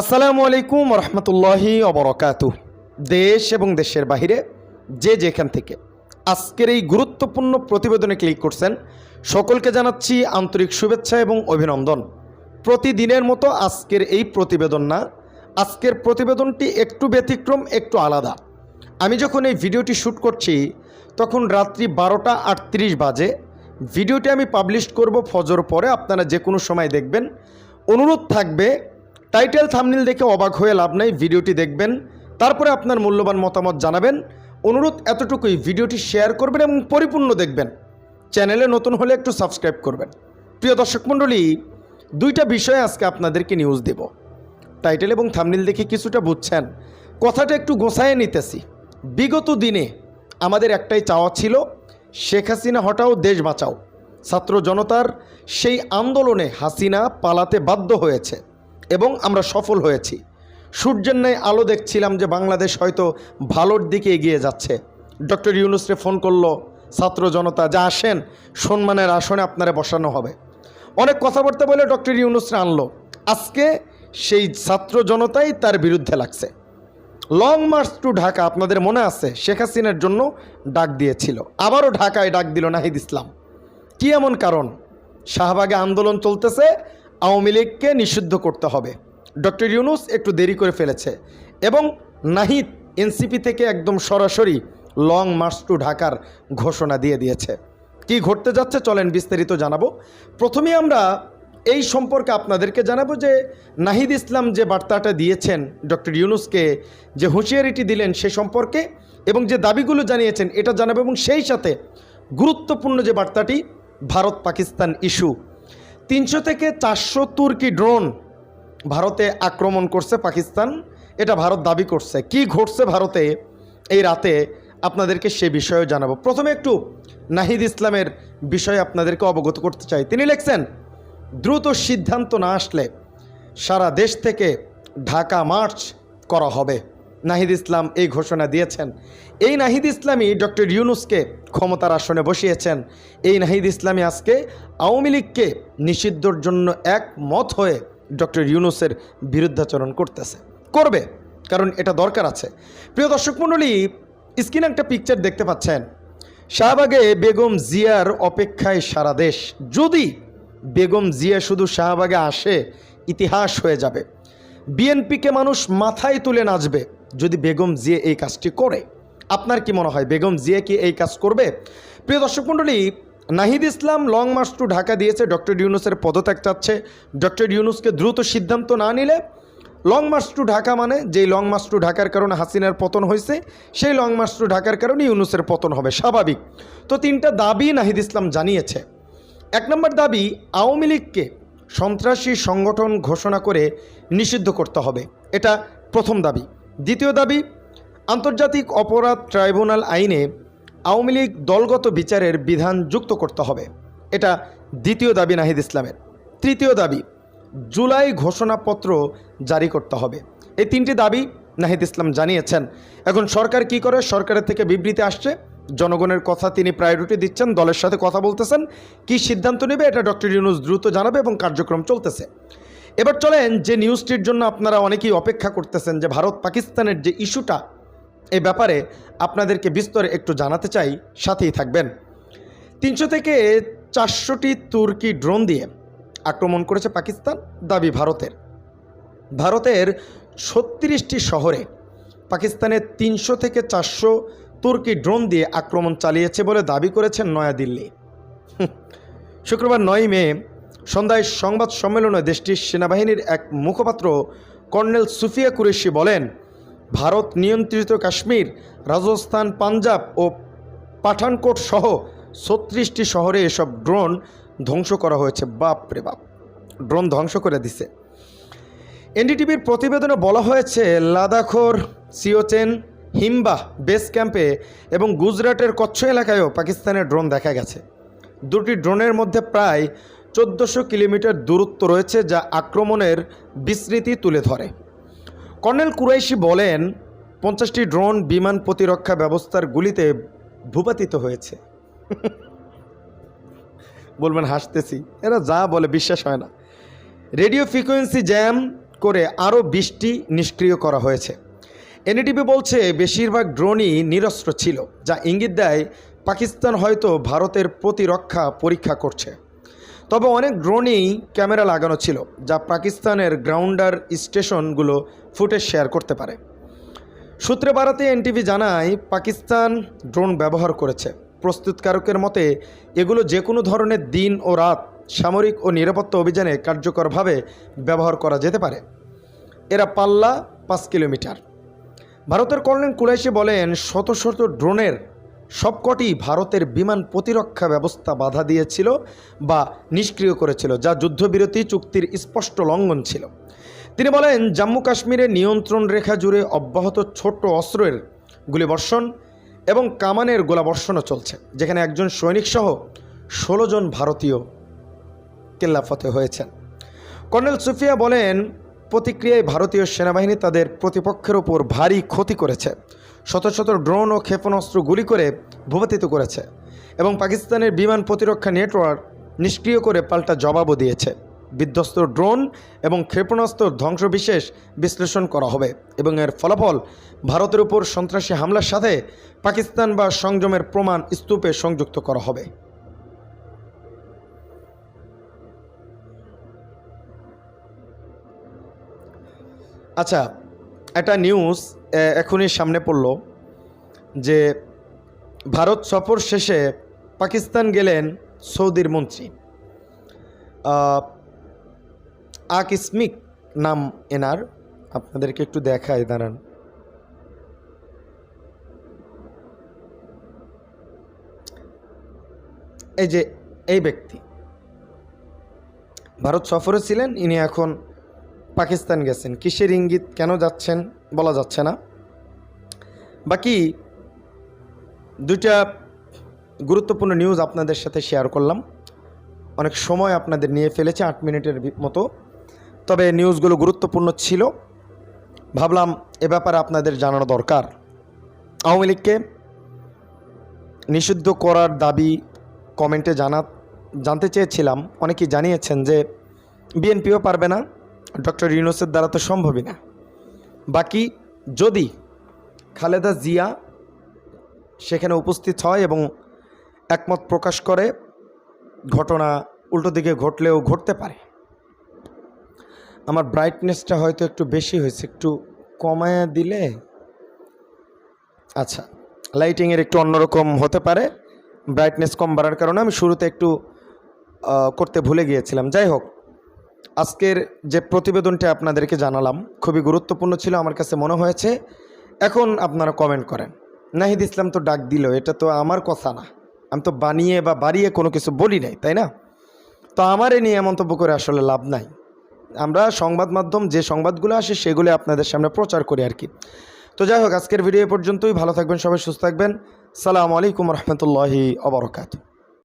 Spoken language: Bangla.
আসসালামু আলাইকুম রহমতুল্লাহি অবরকাত দেশ এবং দেশের বাহিরে যে যেখান থেকে আজকের এই গুরুত্বপূর্ণ প্রতিবেদনে ক্লিক করছেন, সকলকে জানাচ্ছি আন্তরিক শুভেচ্ছা এবং অভিনন্দন। প্রতিদিনের মতো আজকের এই প্রতিবেদন না, আজকের প্রতিবেদনটি একটু ব্যতিক্রম, একটু আলাদা। আমি যখন এই ভিডিওটি শ্যুট করছি, তখন রাত্রি বারোটা আটত্রিশ বাজে। ভিডিওটি আমি পাবলিশ করব ফজর পরে, আপনারা যে কোনো সময় দেখবেন। অনুরোধ থাকবে টাইটেল থামনিল দেখে অবাক হয়ে লাভ নেই, ভিডিওটি দেখবেন। তারপরে আপনার মূল্যবান মতামত জানাবেন। অনুরোধ এতটুকুই, ভিডিওটি শেয়ার করবেন এবং পরিপূর্ণ দেখবেন। চ্যানেলে নতুন হলে একটু সাবস্ক্রাইব করবেন। প্রিয় দর্শক মণ্ডলী, দুইটা বিষয়ে আজকে আপনাদেরকে নিউজ দেব। টাইটেল এবং থামনিল দেখে কিছুটা বুঝছেন। কথাটা একটু গোছায় নিতেছি। বিগত দিনে আমাদের একটাই চাওয়া ছিল, শেখ হাসিনা হটাও দেশ বাঁচাও। ছাত্র জনতার সেই আন্দোলনে হাসিনা পালাতে বাধ্য হয়েছে। এবং আমরা সফল হয়েছি। সূর্যের ন্যায় আলো দেখছিলাম যে বাংলাদেশ হয়তো ভালোর দিকে এগিয়ে যাচ্ছে। ডক্টর ইউনুসরে ফোন করল, ছাত্র জনতা, যা আসেন, সম্মানের আসনে আপনারা বসানো হবে। অনেক কথাবার্তা বলে ডক্টর ইউনুসরে আনলো। আজকে সেই ছাত্র জনতাই তার বিরুদ্ধে লাগছে। লং মার্চ টু ঢাকা, আপনাদের মনে আছে? শেখ হাসিনার জন্য ডাক দিয়েছিল। আবারও ঢাকায় ডাক দিল নাহিদ ইসলাম। কি এমন কারণ? শাহবাগে আন্দোলন চলতেছে আওয়ামী লীগকে নিষিদ্ধ করতে হবে। ডক্টর ইউনুস একটু দেরি করে ফেলেছে এবং নাহিদ এনসিপি থেকে একদম সরাসরি লং মার্চ টু ঢাকার ঘোষণা দিয়ে দিয়েছে। কি ঘটতে যাচ্ছে চলেন বিস্তারিত জানাব। প্রথমেই আমরা এই সম্পর্কে আপনাদেরকে জানাব যে নাহিদ ইসলাম যে বার্তাটা দিয়েছেন ডক্টর ইউনুসকে, যে হুঁশিয়ারিটি দিলেন সে সম্পর্কে এবং যে দাবিগুলো জানিয়েছেন এটা জানাব এবং সেই সাথে গুরুত্বপূর্ণ যে বার্তাটি ভারত পাকিস্তান ইস্যু তিনশো থেকে চারশো তুর্কি ড্রোন ভারতে আক্রমণ করছে পাকিস্তান। এটা ভারত দাবি করছে। কি ঘটছে ভারতে এই রাতে আপনাদেরকে সে বিষয়েও জানাব। প্রথমে একটু নাহিদ ইসলামের বিষয়ে আপনাদেরকে অবগত করতে চাই। তিনি লিখছেন, দ্রুত সিদ্ধান্ত না আসলে সারা দেশ থেকে ঢাকা মার্চ করা হবে। নাহিদ ইসলাম এই ঘোষণা দিয়েছেন। এই নাহিদ ইসলামই ডক্টর ইউনুসকে ক্ষমতার আসনে বসিয়েছেন। এই নাহিদ ইসলামী আজকে আওয়ামী লীগকে নিষিদ্ধর জন্য এক মত হয়ে ডক্টর ইউনুসের বিরুদ্ধাচরণ করতেছে। করবে, কারণ এটা দরকার আছে। প্রিয় দর্শক মণ্ডলী, স্ক্রিনে একটা পিকচার দেখতে পাচ্ছেন। শাহবাগে বেগম জিয়ার অপেক্ষায় সারা দেশ। যদি বেগম জিয়া শুধু শাহবাগে আসে, ইতিহাস হয়ে যাবে। বিএনপিকে মানুষ মাথায় তুলে নাচবে। যদি বেগম জিয়ে এই কাজটি করে, আপনার কি মনে হয় বেগম জিয়া কি এই কাজ করবে? প্রিয় দর্শক মণ্ডলী, Nahid Islam long march to Dhaka দিয়েছে, ডক্টর ইউনুসের পদত্যাগ চাচ্ছে। ডক্টর ইউনুসকে দ্রুত সিদ্ধান্ত না নিলে লং মার্চ টু ঢাকা মানে যেই লং মার্চ টু ঢাকার কারণে হাসিনার পতন হয়েছে, সেই লং মার্চ টু ঢাকার কারণে ইউনুসের পতন হবে স্বাভাবিক। তো তিনটা দাবি নাহিদ ইসলাম জানিয়েছে। এক নম্বর দাবি, আওয়ামী লীগকে সন্ত্রাসী সংগঠন ঘোষণা করে নিষিদ্ধ করতে হবে। এটা প্রথম দাবি। দ্বিতীয় দাবি, আন্তর্জাতিক অপরাধ ট্রাইব্যুনাল আইনে আওয়ামী লীগ দলগত বিচারের বিধান যুক্ত করতে হবে। এটা দ্বিতীয় দাবি নাহিদ ইসলামের। তৃতীয় দাবি, জুলাই ঘোষণাপত্র জারি করতে হবে। এই তিনটি দাবি নাহিদ ইসলাম জানিয়েছেন। এখন সরকার কি করে? সরকারের থেকে বিবৃতি আসছে। জনগণের কথা তিনি প্রায়োরিটি দিচ্ছেন, দলের সাথে কথা বলতেছেন। কি সিদ্ধান্ত নেবে? এটা ডক্টর ইউনুস দ্রুত জানাবে এবং কার্যক্রম চলতেছে। এবার চলেন যে নিউজটির জন্য আপনারা অনেকেই অপেক্ষা করতেছেন যে ভারত পাকিস্তানের যে ইস্যুটা, এ ব্যাপারে আপনাদেরকে বিস্তরে একটু জানাতে চাই, সাথেই থাকবেন তিনশো থেকে চারশোটি তুর্কি ড্রোন দিয়ে আক্রমণ করেছে পাকিস্তান, দাবি ভারতের ভারতের ছত্রিশটি শহরে পাকিস্তানের তিনশো থেকে চারশো তুর্কি ড্রোন দিয়ে আক্রমণ চালিয়েছে বলে দাবি করেছেন নয়াদিল্লি। শুক্রবার নয় মে সন্ধ্যায় সংবাদ সম্মেলনে দেশটির সেনাবাহিনীর এক মুখপাত্র কর্নেল সুফিয়া কুরেশি বলেন, ভারত নিয়ন্ত্রিত কাশ্মীর, রাজস্থান, পাঞ্জাব ও পাঠানকোট সহ ছত্রিশটি শহরে এসব ড্রোন ধ্বংস করা হয়েছে। বাপ রে বাপ, ড্রোন ধ্বংস করে দিছে। এনডিটিভির প্রতিবেদনে বলা হয়েছে, লাদাখর সিওচেন হিম্বা বেস ক্যাম্পে এবং গুজরাটের কচ্ছ এলাকায়ও পাকিস্তানের ড্রোন দেখা গেছে। দুটি ড্রোনের মধ্যে প্রায় চোদ্দোশো কিলোমিটার দূরত্ব রয়েছে যা আক্রমণের বিস্মৃতি তুলে ধরে। কর্নেল কুরাইশি বলেন, পঞ্চাশটি ড্রোন বিমান প্রতিরক্ষা ব্যবস্থার গুলিতে ভূপাতিত হয়েছে। বলবেন, হাসতেছি। এরা যা বলে বিশ্বাস হয় না। রেডিও ফ্রিকোয়েন্সি জ্যাম করে আরও বিশটি নিষ্ক্রিয় করা হয়েছে। এনডিটিভি বলছে, বেশিরভাগ ড্রোনই নিরস্ত্র ছিল, যা ইঙ্গিত দেয় পাকিস্তান হয়তো ভারতের প্রতিরক্ষা পরীক্ষা করছে। তবে অনেক ড্রোনই ক্যামেরা লাগানো ছিল, যা পাকিস্তানের গ্রাউন্ডার স্টেশনগুলো ফুটেজ শেয়ার করতে পারে। সূত্রে বাড়াতে এনটিভি জানায়, পাকিস্তান ড্রোন ব্যবহার করেছে। প্রস্তুতকারকের মতে, এগুলো যে কোনো ধরনের দিন ও রাত সামরিক ও নিরাপত্তা অভিযানে কার্যকরভাবে ব্যবহার করা যেতে পারে। এরা পাল্লা পাঁচ কিলোমিটার। ভারতের কর্নেল কুরাইশি বলেন, শত শত ড্রোনের সবকটি ভারতের বিমান প্রতিরক্ষা ব্যবস্থা বাধা দিয়েছিল বা নিষ্ক্রিয় করেছিল, যা যুদ্ধবিরতি চুক্তির স্পষ্ট লঙ্ঘন ছিল। তিনি বলেন, জম্মু কাশ্মীরে নিয়ন্ত্রণ রেখা জুড়ে অব্যাহত ছোট অস্ত্রের গুলিবর্ষণ এবং কামানের গোলাবর্ষণও চলছে, যেখানে একজন সৈনিকসহ ষোলো জন ভারতীয় কেল্লাফতে হয়েছেন। কর্নেল সুফিয়া বলেন প্রতিক্রিয়ায় ভারতীয় সেনাবাহিনী তাদের প্রতিপক্ষের ওপর ভারী ক্ষতি করেছে। শত শত ড্রোন ও ক্ষেপণাস্ত্র গুলি করে ভূপাতিত করেছে এবং পাকিস্তানের বিমান প্রতিরক্ষা নেটওয়ার্ক নিষ্ক্রিয় করে পাল্টা জবাবও দিয়েছে। বিধ্বস্ত ড্রোন এবং ক্ষেপণাস্ত্র ধ্বংসবিশেষ বিশ্লেষণ করা হবে এবং এর ফলাফল ভারতের উপর সন্ত্রাসী হামলার সাথে পাকিস্তান বা সংযমের প্রমাণ স্তূপে সংযুক্ত করা হবে। আচ্ছা একটা নিউজ এখনই সামনে পড়ল যে ভারত সফর শেষে পাকিস্তান গেলেন সৌদির মন্ত্রী। আকিসমিক নাম এনার, আপনাদেরকে একটু দেখায় দাঁড়ান। এই যে, এই ব্যক্তি। ভারত সফরে ছিলেন, ইনি এখন পাকিস্তান গেছেন, কিসের ইঙ্গিত, কেন যাচ্ছেন বলা যাচ্ছে না। বাকি দুইটা গুরুত্বপূর্ণ নিউজ আপনাদের সাথে শেয়ার করলাম। অনেক সময় আপনাদের নিয়ে ফেলেছে, আট মিনিটের মতো। তবে নিউজগুলো গুরুত্বপূর্ণ ছিল। ভাবলাম এ ব্যাপারে আপনাদের জানানো দরকার। আওয়ামী লীগকে নিষিদ্ধ করার দাবি কমেন্টে জানা জানতে চেয়েছিলাম। অনেকেই জানিয়েছেন যে বিএনপিও পারবে না। ডক্টর ইউনুসের দ্বারা তো সম্ভবই না। বাকি যদি খালেদা জিয়া সেখানে উপস্থিত হয় এবং একমত প্রকাশ করে, ঘটনা উল্টো দিকে ঘটলেও ঘটতে পারে। আমার ব্রাইটনেসটা হয়তো একটু বেশি হয়েছে, একটু কমায়া দিলে? আচ্ছা লাইটিংয়ের একটু অন্যরকম হতে পারে। ব্রাইটনেস কম বাড়ার কারণে আমি শুরুতে একটু করতে ভুলে গিয়েছিলাম। যাই হোক আজকের যে প্রতিবেদনটা আপনাদেরকে জানালাম, খুবই গুরুত্বপূর্ণ ছিল, আমার কাছে মনে হয়েছে। এখন আপনারা কমেন্ট করেন। নাহিদ ইসলাম তো ডাক দিল, এটা তো আমার কথা না। আমি তো বানিয়ে বা বাড়িয়ে কোনো কিছু বলি নাই, তাই না? তো আমার এ নিয়ে মন্তব্য করে আসলে লাভ নাই। আমরা সংবাদ মাধ্যম, যে সংবাদগুলো আসে সেগুলো আপনাদের সামনে প্রচার করি আর কি। তো যাই হোক, আজকের ভিডিও পর্যন্তই। ভালো থাকবেন, সবাই সুস্থ থাকবেন। সালামু আলাইকুম রহমতুল্লাহি অবরকাত